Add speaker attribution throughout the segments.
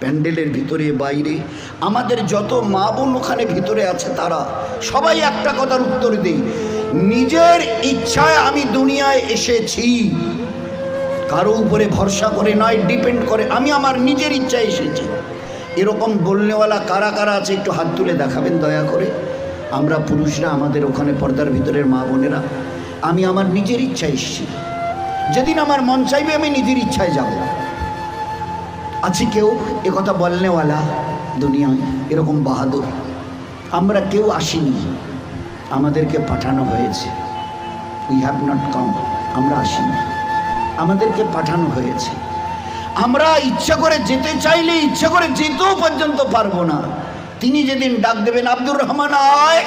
Speaker 1: প্যান্ডেলের ভিতরে, বাইরে। আমাদের যত মা বোন ওখানে ভিতরে আছে তারা, সবাই একটা কথার উত্তর দিই। নিজের ইচ্ছায় আমি দুনিয়ায় এসেছি। কারও উপরে ভরসা করে নয় ডিপেন্ড করে। আমি আমার নিজের ইচ্ছায় এসেছি। এরকম বলনেওয়ালা কারা কারা আছে একটু হাত তুলে দেখাবেন দয়া করে। আমরা পুরুষরা আমাদের ওখানে পর্দার ভিতরের মা বোনেরা। আমি আমার নিজের ইচ্ছায় এসেছি। যেদিন আমার মন চাইবে আমি নিজের ইচ্ছায় যাব। আছে কেউ? এ কথা বলনেওয়ালা দুনিয়ায় এরকম বাহাদুর। আমরা কেউ আসিনি, আমাদেরকে পাঠানো হয়েছে। উই হ্যাভ নট কাম আমরা আসিনি, আমাদেরকে পাঠানো হয়েছে। আমরা ইচ্ছা করে যেতে চাইলে, ইচ্ছা করে যেতেও পর্যন্ত পারব না। তিনি যেদিন ডাক দেবেন, আব্দুর রহমান আয়।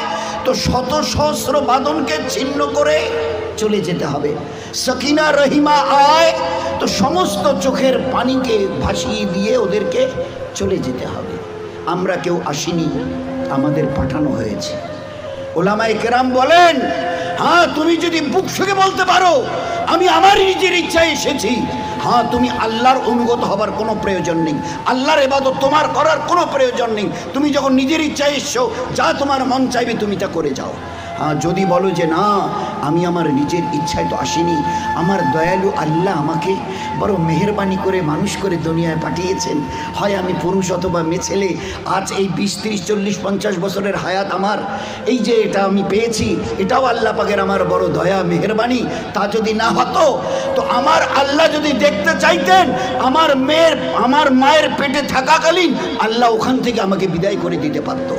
Speaker 1: তো শত সহস্র বাদনকে ছিন্ন করে চলে যেতে হবে। সকিনা রহিমা আয়, তো সমস্ত চোখের পানিকে ভাসিয়ে দিয়ে ওদেরকে চলে যেতে হবে। আমরা কেউ আসিনি, আমাদের পাঠানো হয়েছে। ওলামাই কেরাম বলেন হ্যাঁ তুমি যদি বুক শুকে বলতে পারো, আমি আমার নিজের ইচ্ছায় এসেছি। হ্যাঁ তুমি আল্লাহর অনুগত হবার কোনো প্রয়োজন নেই। আল্লাহর এবাদত তোমার করার কোনো প্রয়োজন নেই। তুমি যখন নিজের ইচ্ছায় এসছো, যা তোমার মন চাইবে তুমি তা করে যাও। যদি বলো যে না, আমি আমার নিজের ইচ্ছায় তো আসিনি, আমার দয়ালু আল্লাহ আমাকে বড় মেহরবানি করে মানুষ করে দুনিয়ায় পাঠিয়েছেন। হয় আমি পুরুষ অথবা মেয়ে ছেলে, আজ এই বিশ, তিরিশ, চল্লিশ, পঞ্চাশ বছরের হায়াত আমার। এই যে এটা আমি পেয়েছি, এটাও আল্লাহ পাকের আমার বড় দয়া, মেহরবানি। তা যদি না হতো, তো আমার আল্লাহ যদি দেখতে চাইতেন, আমার মেয়ের, আমার মায়ের পেটে থাকাকালীন আল্লাহ ওখান থেকে আমাকে বিদায় করে দিতে পারতো।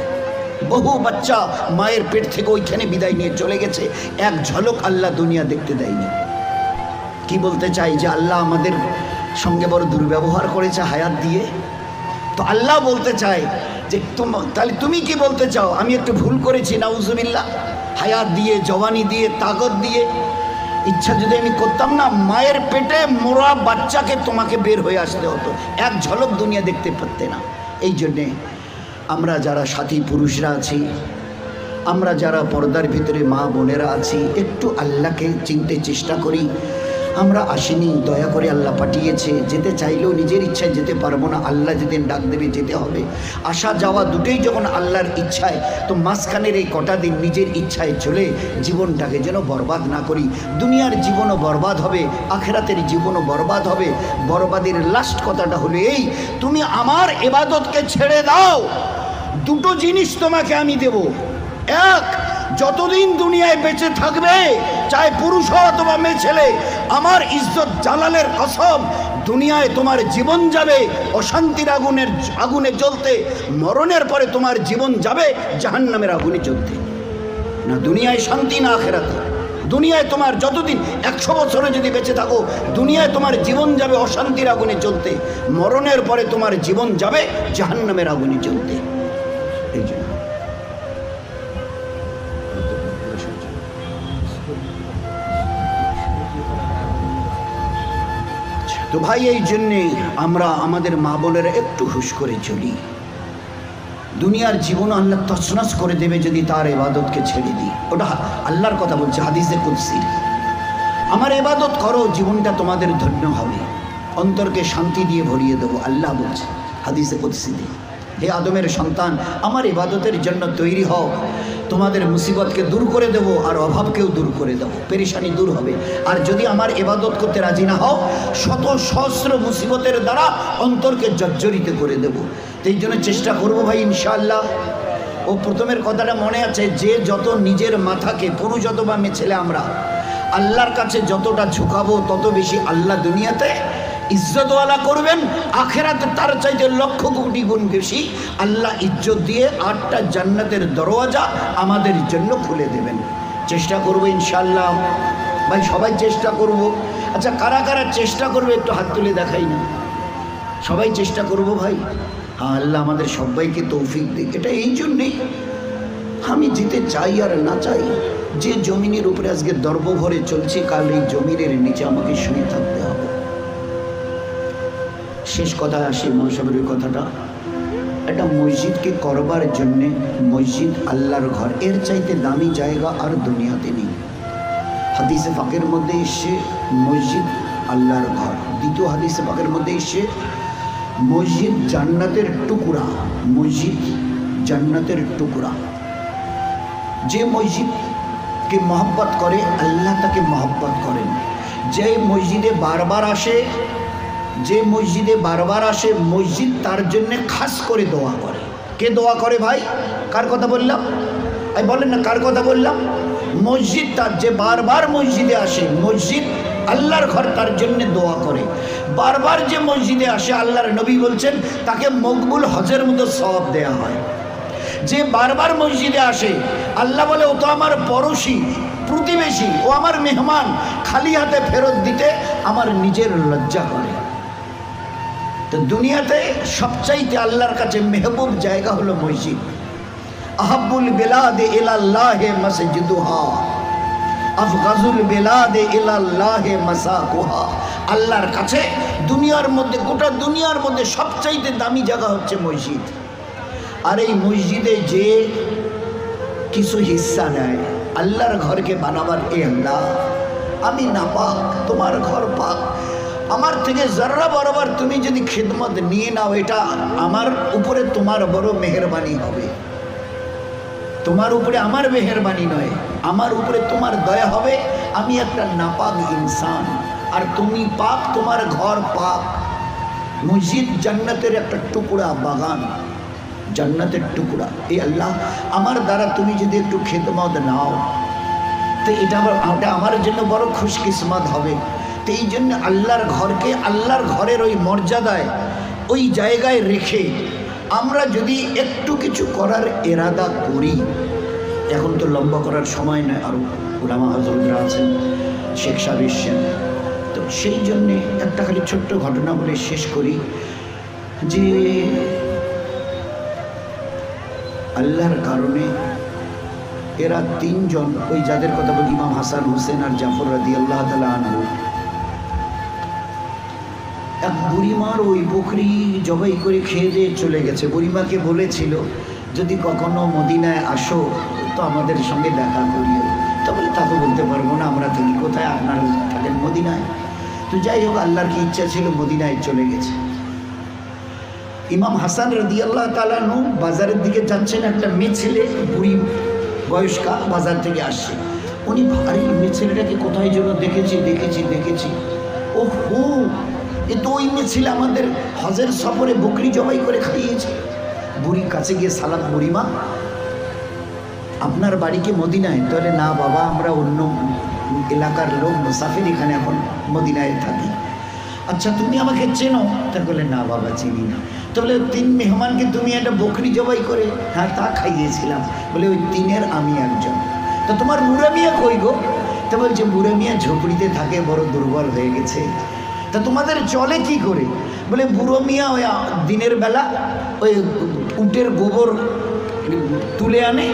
Speaker 1: বহু বাচ্চা মায়ের পেট থেকে ওইখানে বিদায় নিয়ে চলে গেছে। এক ঝলক আল্লাহ দুনিয়া দেখতে দেয়নি। কি বলতে চাই যে আল্লাহ আমাদের সঙ্গে বড় দুর্ব্যবহার করেছে হায়াত দিয়ে? তো আল্লাহ বলতে চায় যে তাহলে তুমি কি বলতে চাও? আমি একটু ভুল করেছি, নাউজুবিল্লাহ। হায়াত দিয়ে, জওয়ানি দিয়ে, তাগত দিয়ে। ইচ্ছা যদি আমি করতাম না, মায়ের পেটে মোরা বাচ্চাকে তোমাকে বের হয়ে আসতে হতো। এক ঝলক দুনিয়া দেখতে পারতে না। এই জন্যে আমরা যারা সাথী পুরুষরা আছি, আমরা যারা পর্দার ভিতরে মা বোনেরা আছি, একটু আল্লাহকে চিনতে চেষ্টা করি। আমরা আসিনি, দয়া করে আল্লাহ পাঠিয়েছে। যেতে চাইলেও নিজের ইচ্ছায় যেতে পারব না, আল্লাহ যেদিন ডাক দেবে যেতে হবে। আসা যাওয়া দুটোই যখন আল্লাহর ইচ্ছায়, তো মাঝখানের এই কটা দিন নিজের ইচ্ছায় চলে জীবনটাকে যেন বরবাদ না করি। দুনিয়ার জীবনও বরবাদ হবে, আখেরাতের জীবনও বরবাদ হবে। বরবাদের লাস্ট কথাটা হলো এই, তুমি আমার এবাদতকে ছেড়ে দাও। দুটো জিনিস তোমাকে আমি দেব। এক, যতদিন দুনিয়ায় বেঁচে থাকবে, চাই পুরুষ হও তোমার মেয়ে ছেলে। আমার ইজ্জত জালালের কসম, দুনিয়ায় তোমার জীবন যাবে অশান্তির আগুনের, আগুনে জ্বলতে। মরণের পরে তোমার জীবন যাবে জাহান্নামের আগুনে জ্বলতে। না দুনিয়ায় শান্তি, না আখেরাতে। দুনিয়ায় তোমার যতদিন একশো বছরে যদি বেঁচে থাকো, দুনিয়ায় তোমার জীবন যাবে অশান্তির আগুনে জ্বলতে। মরণের পরে তোমার জীবন যাবে জাহান্নামের আগুনে জ্বলতে। তো ভাই, এই জন্যে আমরা আমাদের মা বোনেরা একটু হুশ করে চলি। দুনিয়ার জীবন আল্লাহ তছনছ করে দেবে যদি তার এবাদতকে ছেড়ে দিই। ওটা আল্লাহর কথা বলছে, হাদিসে কুদ্সি। আমার এবাদত করো, জীবনটা তোমাদের ধন্য হবে। অন্তরকে শান্তি দিয়ে ভরিয়ে দেবো, আল্লাহ বলছে, হাদিসে কুদ্সিতে। হে আদমের সন্তান, আমার ইবাদতের জন্য তৈরি হও। তোমাদের মুসিবতকে দূর করে দেব আর অভাবকেও দূর করে দেবো। পেরেশানি দূর হবে। আর যদি আমার এবাদত করতে রাজি না হও, শত সহস্র মুসিবতের দ্বারা অন্তরকে জর্জরিত করে দেব। এই জন্য চেষ্টা করব ভাই, ইনশাআল্লাহ। ও, প্রথমের কথাটা মনে আছে, যে যত নিজের মাথাকে পুরুষ অথবা মেয়ে ছেলে আমরা, আল্লাহর কাছে যতটা ঝুঁকাবো, তত বেশি আল্লাহ দুনিয়াতে ইজ্জতওয়ালা করবেন, আখেরাতে তার চাইতে লক্ষ কোটি গুণ বেশি। আল্লাহ ইজ্জত দিয়ে আটটা জান্নাতের দরওয়াজা আমাদের জন্য খুলে দেবেন। চেষ্টা করব ইনশাল্লাহ ভাই, সবাই চেষ্টা করব। আচ্ছা কারা কারা চেষ্টা করবে একটু হাত তুলে দেখাই না। সবাই চেষ্টা করব ভাই। হ্যাঁ আল্লাহ আমাদের সবাইকে তৌফিক দিক। এটা এই জন্যেই আমি যেতে চাই আর না চাই, যে জমিনের উপরে আজকে দর্ব ভরে চলছে, কাল এই জমিনের নিচে আমাকে শুয়ে থাকতে শেষ কথায় আসি মহাসবের ওই কথাটা। একটা মসজিদকে করবার জন্যে মসজিদ আল্লাহর ঘর। এর চাইতে দামি জায়গা আর দুনিয়াতে নেই। হাদিসে পাকের মধ্যে এসে মসজিদ আল্লাহর ঘর। দ্বিতীয় হাদিসে পাকের মধ্যে এসে মসজিদ জান্নাতের টুকরা। মসজিদ জান্নাতের টুকরা। যে মসজিদকে মহব্বত করে, আল্লাহ তাকে মহব্বত করেন। যে মসজিদে বারবার আসে যে মসজিদে বারবার আসে, মসজিদ তার জন্যে খাস করে দোয়া করে। কে দোয়া করে ভাই? কার কথা বললাম? এই বলেন না, কার কথা বললাম? মসজিদ তার যে বারবার মসজিদে আসে, মসজিদ আল্লাহর ঘর তার জন্য দোয়া করে। বারবার যে মসজিদে আসে, আল্লাহর নবী বলছেন, তাকে মকবুল হজের মতো সব দেয়া হয়। যে বারবার মসজিদে আসে, আল্লাহ বলে, ও তো আমার পড়োশি, প্রতিবেশী, ও আমার মেহমান, খালি হাতে ফেরত দিতে আমার নিজের লজ্জা করে। তো দুনিয়াতে সবচাইতে আল্লাহর কাছে মেহবুব জায়গা হলো মসজিদ। আহাবুল বেলাদে ইলাল্লাহে মসজিদুহা। আফগাজুল বেলাদে ইলাল্লাহে মাসাকুহা। আল্লাহর কাছে দুনিয়ার মধ্যে, গোটা দুনিয়ার মধ্যে সবচাইতে দামি জায়গা হচ্ছে মসজিদ। আর এই মসজিদে যে কিছু হিস্সা নেয়, আল্লাহর ঘরকে বানাবার এ আল্লাহ। আমি না পাক তোমার ঘর পাক আমার থেকে জর্রা বরাবর তুমি যদি খিদমত নিয়ে নাও, এটা আমার উপরে তোমার বড় মেহরবানি হবে। তোমার উপরে আমার মেহরবানি নয়, আমার উপরে তোমার দয়া হবে। আমি একটা নাপাক ইনসান, আর তুমি পাক তোমার ঘর পাক মসজিদ জান্নাতের একটা টুকরা, বাগান জান্নাতের টুকরা। এই আল্লাহ, আমার দ্বারা তুমি যদি একটু খেদমত নাও, তো এটা ওটা আমার জন্য বড় খুশকিসমত হবে। এই জন্য আল্লাহর ঘরকে আল্লাহর ঘরের ওই মর্যাদায়, ওই জায়গায় রেখে আমরা যদি একটু কিছু করার এরাদা করি, এখন তো লম্বা করার সময় নয় আরও উলামা হজরতরা আছেন, শেখ সাহেব এসছেন। তো সেই জন্যে একটা খালি ছোট্ট ঘটনা বলে শেষ করি, যে আল্লাহর কারণে এরা তিনজন, ওই যাদের কথা বলি, ইমাম হাসান, হোসেন আর জাফর রাদি আল্লাহ তালা আনহু এক বুড়িমার ওই বকরি জবাই করে খেয়ে দিয়ে চলে গেছে। বুড়িমাকে বলেছিল, যদি কখনো মদিনায় আসো, তো আমাদের সঙ্গে দেখা করিও। তো বলে, তা তো বলতে পারব না, আমরা থাকি কোথায়? আপনারা থাকেন মদিনায়? তো যাই হোক, আল্লাহর কি ইচ্ছা ছিল, মদিনায় চলে গেছে। ইমাম হাসান রদি আল্লাহ তালানু বাজারের দিকে যাচ্ছেন, একটা মেয়ে ছেলে বুড়ি বয়স্কা বাজার থেকে আসছে। উনি ভারী মেয়ে ছেলেটাকে কোথায় যেন দেখেছি দেখেছি দেখেছি। ও হো এ তো ওই মেয়ে ছেলে আমাদের হজের সফরে বকরি জবাই করে খাইয়েছে। বুড়ির কাছে গিয়ে সালাম, বুড়িমা, আপনার বাড়ি কি মদিনায়? তাহলে না বাবা, আমরা অন্য এলাকার লোক, মুসাফির এখানে এখন মদিনায় থাকি। আচ্ছা তুমি আমাকে চেনো? তা বলে, না বাবা, চিনি না। তো বলে তিন মেহমানকে তুমি একটা বকরি জবাই করে হ্যাঁ তা খাইয়েছিলাম। বলে, ওই তিনের আমি একজন। তো তোমার মুরামিয়া কই গো? তা বলছে মুরামিয়া মিয়া ঝুপড়িতে থাকে, বড় দুর্বল হয়ে গেছে। তা তোমাদের চলে কি করে? বলে, বুড়ো মিয়া ওই দিনের বেলা ওই উটের গোবর তুলে আনে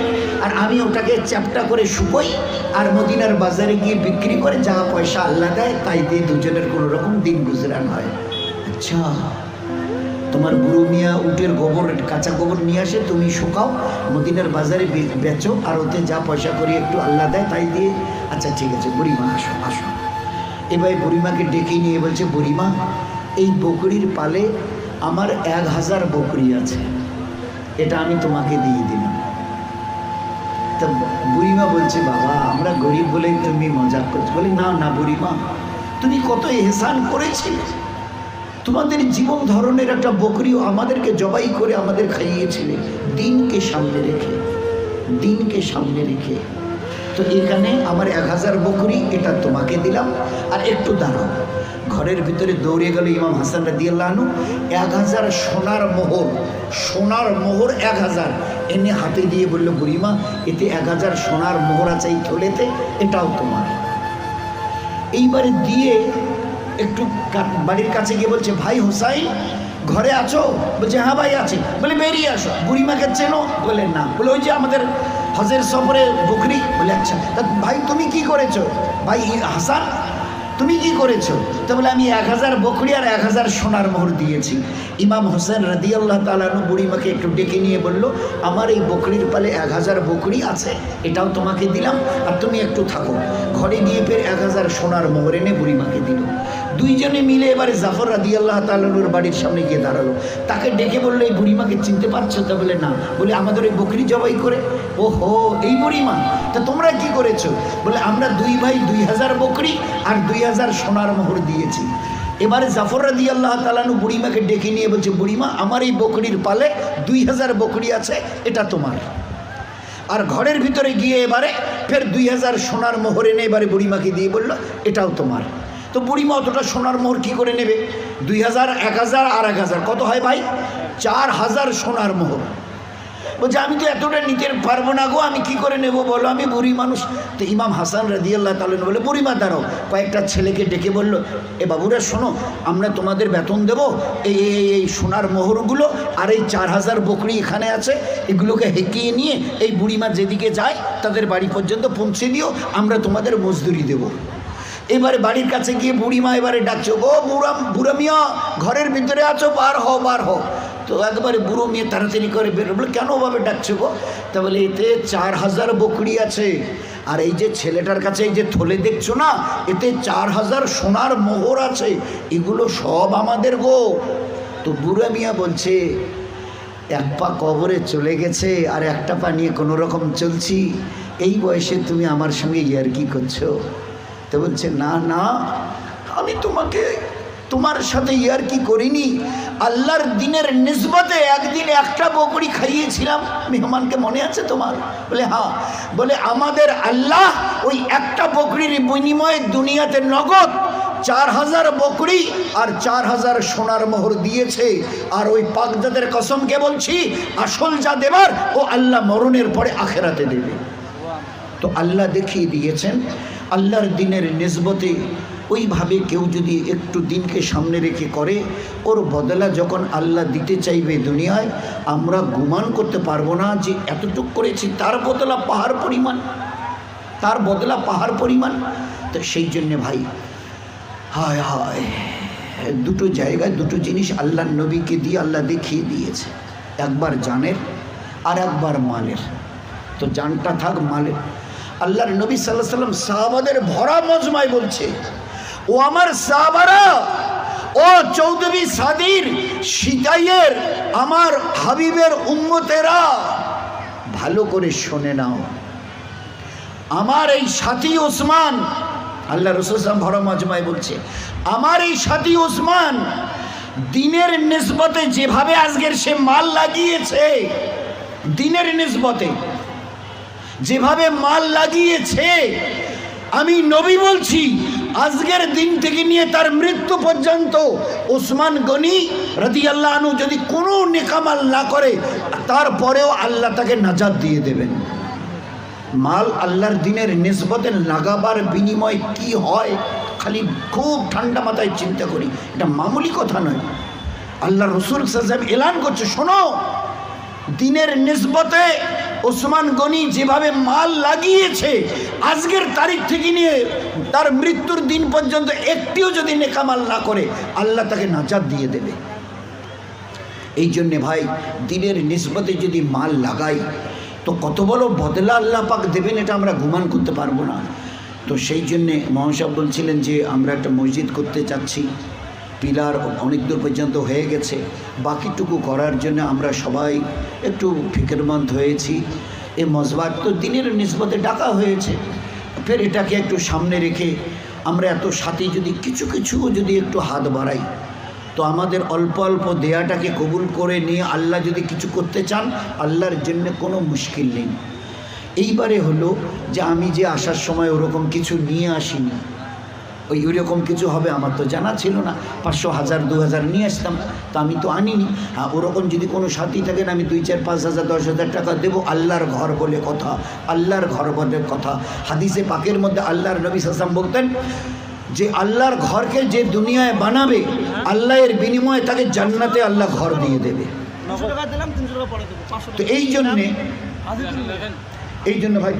Speaker 1: আর আমি ওটাকে চ্যাপটা করে শুকোই আর মদিনার বাজারে গিয়ে বিক্রি করে যা পয়সা আল্লাহ দেয়, তাই দিয়ে দুজনের কোনো রকম দিন গুজরান হয়। আচ্ছা তোমার বুড়ো মিয়া উটের গোবর, কাঁচা গোবর নিয়ে আসে, তুমি শুকাও, মদিনার বাজারে বেচো আর ওতে যা পয়সা করি একটু আল্লাহ দেয়, তাই দিয়ে। আচ্ছা ঠিক আছে বুড়িমা আসো আসো। এবার বুড়িমাকে ডেকে নিয়ে বলছে, বুড়িমা, এই বকরির পালে আমার এক হাজার বকরি আছে। এটা আমি তোমাকে দিয়ে দিলাম। তা বুড়িমা বলছে, বাবা, আমরা গরিব বলেই তুমি মজা করছ। বলি, না না বুড়িমা, তুমি কত এহসান করেছিলে। তোমাদের জীবন ধরনের একটা বকরিও আমাদেরকে জবাই করে আমাদের খাইয়েছিলে। দিনকে সামনে রেখে, দিনকে সামনে রেখে তো এখানে আমার এক হাজার বকরি, এটা তোমাকে দিলাম। আর একটু দাঁড়াও। ঘরের ভিতরে দৌড়ে গেল ইমাম হাসান রাদিয়াল্লাহনু এক হাজার সোনার মোহর সোনার মোহর এক হাজার। এনে হাতে দিয়ে বলল, বুড়িমা, এতে এক হাজার সোনার মোহর আছে এই থলেতে, এটাও তোমার। এইবারে দিয়ে একটু বাড়ির কাছে গিয়ে বলছে, ভাই হোসাইন, ঘরে আছো? বলছে হ্যাঁ ভাই, আছে। বলে, বেরিয়ে আসো। বুড়িমাকে চেনো? বলে, না। বলে, ওই যে আমাদের হজের সফরে বকরি বলে আচ্ছা তা ভাই তুমি কি করেছ? ভাই হাসান, তুমি কি করেছ? তো বলে আমি এক হাজার বকরি আর এক হাজার সোনার মোহর দিয়েছি। ইমাম হোসেন রাদি আল্লাহ তালানু বুড়িমাকে একটু ডেকে নিয়ে বলল, আমার এই বকরির পালে এক হাজার বকরি আছে, এটাও তোমাকে দিলাম, আর তুমি একটু থাকো। ঘরে গিয়ে ফের এক হাজার সোনার মোহর এনে বুড়িমাকে দিল। দুইজনে মিলে এবারে জাফর রাদি আল্লাহ তালুর বাড়ির সামনে গিয়ে দাঁড়াল। তাকে ডেকে বলল, এই বুড়িমাকে চিনতে পারছ? তা বলে, না। বলে, আমাদের ওই বকরি জবাই করে। ও হো এই বুড়িমা? তা তোমরা কি করেছ? বলে, আমরা দুই ভাই দুই হাজার বকরি আর দুই হাজার সোনার মোহর দিয়েছি। এবারে জাফর রাদি আল্লাহ তালানু বুড়িমাকে ডেকে নিয়ে বলছে, বুড়িমা, আমার এই বকরির পালে দুই হাজার বকরি আছে, এটা তোমার। আর ঘরের ভিতরে গিয়ে এবারে ফের দুই হাজার সোনার মোহর এনে এবারে বুড়িমাকে দিয়ে বলল, এটাও তোমার। তো বুড়িমা অতটা সোনার মোহর কী করে নেবে? দুই হাজার, এক হাজার আর এক হাজার। কত হয় ভাই? চার হাজার সোনার মোহর। বলছে, আমি তো এতটা নিতে পারব না গো, আমি কি করে নেব বলো? আমি বুড়ি মানুষ। তো ইমাম হাসান রাদিয়াল্লাহ তালেন বলে, বুড়িমা, দাঁড়াও। কয়েকটা ছেলেকে ডেকে বলল, এ বাবুরা, শোনো, আমরা তোমাদের বেতন দেবো এই এই, এই- সোনার মোহরগুলো আর এই চার হাজার বকরি এখানে আছে, এগুলোকে হেঁকিয়ে নিয়ে এই বুড়িমা যেদিকে যায়, তাদের বাড়ি পর্যন্ত পৌঁছে দিও, আমরা তোমাদের মজদুরি দেবো। এবারে বাড়ির কাছে গিয়ে বুড়িমা এবারে ডাকছো গো বুড়া বুড়া মিয়া, ঘরের ভিতরে আছো, বার হও বার হও। তো একবারে বুড়ো মেয়ে তাড়াতাড়ি করে বেরো বলে, কেন ভাবে ডাকছো গো? তা বলে, এতে চার হাজার বকরি আছে, আর এই যে ছেলেটার কাছে এই যে থলে দেখছ না, এতে চার হাজার সোনার মোহর আছে, এগুলো সব আমাদের গো। তো বুড়া মিয়া বলছে, এক পা কবরে চলে গেছে, আর একটা পা নিয়ে কোনো রকম চলছি, এই বয়সে তুমি আমার সঙ্গে ইয়ার কি করছ। তো বলছে, না না, আমি তোমাকে, তোমার সাথে ইয়ার কি করিনি। আল্লাহর দিনের নিসবতে একদিন একটা বকরি খাইয়েছিলাম। মেহমানকে মনে আছে তোমার? বলে হ্যাঁ। বলে, আমাদের আল্লাহ ওই একটা বকরির বিনিময়ে দুনিয়াতে নগদ চার হাজার বকরি আর চার হাজার সোনার মোহর দিয়েছে। আর ওই পাকজাদের কসমকে বলছি, আসল যা দেবার ও আল্লাহ মরণের পরে আখেরাতে দেবে। তো আল্লাহ দেখিয়ে দিয়েছেন আল্লাহর দিনের নিসবতে ওইভাবে কেউ যদি একটু দিনকে সামনে রেখে করে, ওর বদলা যখন আল্লাহ দিতে চাইবে দুনিয়ায়, আমরা গুমান করতে পারব না যে এতটুক করেছি, তার বদলা পাহাড় পরিমাণ। তার বদলা পাহাড় পরিমাণ। তো সেই জন্যে ভাই, হায় হায়, দুটো জায়গায় দুটো জিনিস আল্লাহ নবীকে দিয়ে আল্লাহ দেখিয়ে দিয়েছে। একবার জানের আর একবার মালের। তো জানটা থাক মালের। আল্লাহর নবী সাল্লাহ সাল্লাম সাহাবাদের ভরা মজমায় বলছে, ও আমার সাহাবারা, ও চৌধুরী সাদির সিতাইয়ের আমার হাবিবের উম্মতেরা, ভালো করে শোনে নাও। আমার এই সাথী ওসমান, আল্লাহ রসুলাম ভরা মাজমায় বলছে, আমার এই সাথী ওসমান, দিনের নিসবতে যেভাবে আজকের সে মাল লাগিয়েছে, দিনের নিসবতে যেভাবে মাল লাগিয়েছে, আমি নবী বলছি, আজকের দিন থেকে নিয়ে তার মৃত্যু পর্যন্ত ওসমান গনি রদি আল্লাহ আনু যদি কোনো নেকামাল না করে, তারপরেও আল্লাহ তাকে নাজাদ দিয়ে দেবেন। মাল আল্লাহর দিনের নিসবতে লাগাবার বিনিময় কি হয়, খালি খুব ঠান্ডা মাথায় চিন্তা করি। এটা মামুলি কথা নয়। আল্লাহ রসুল সাহেব এলান করছে, শোনো, দিনের নিসবতে ওসমান গনি যেভাবে মাল লাগিয়েছে, আজকের তারিখ থেকে নিয়ে তার মৃত্যুর দিন পর্যন্ত একটিও যদি নেকামাল না করে, আল্লাহ তাকে নাজাদ দিয়ে দেবে। এই জন্যে ভাই, দিনের নিসবতে যদি মাল লাগাই, তো কত বড় বদলা আল্লাহ পাক দেবেন এটা আমরা গুমান করতে পারব না। তো সেই জন্যে মহাসাব বলছিলেন যে, আমরা একটা মসজিদ করতে চাচ্ছি। পিলার অনেক দূর পর্যন্ত হয়ে গেছে। বাকিটুকু করার জন্য আমরা সবাই একটু ফিকেরমন্দ হয়েছি। এই মজবাক তো দিনের নিসবতে ডাকা হয়েছে। ফের এটাকে একটু সামনে রেখে আমরা এত সাথে যদি কিছু কিছু যদি একটু হাত বাড়াই, তো আমাদের অল্প অল্প দেয়াটাকে কবুল করে নিয়ে আল্লাহ যদি কিছু করতে চান, আল্লাহর জন্য কোনো মুশকিল নেই। এইবারে হলো যে আমি যে আসার সময় ওরকম কিছু নিয়ে আসিনি ওই ওইরকম কিছু হবে আমার তো জানা ছিল না। পাঁচশো হাজার দু হাজার নিয়ে আসতাম তা আমি তো আনিনি। হ্যাঁ ওরকম যদি কোনো সাথী থাকেন আমি দুই চার পাঁচ হাজার দশ হাজার টাকা দেবো আল্লাহর ঘর বলে কথা আল্লাহর ঘর বলে কথা। হাদিসে পাকের মধ্যে আল্লাহর নবী সাসাম বলতেন যে আল্লাহর ঘরকে যে দুনিয়ায় বানাবে আল্লাহের বিনিময়ে তাকে জান্নাতে আল্লাহ ঘর দিয়ে দেবে। তো এই জন্যে এই জন্য ভাই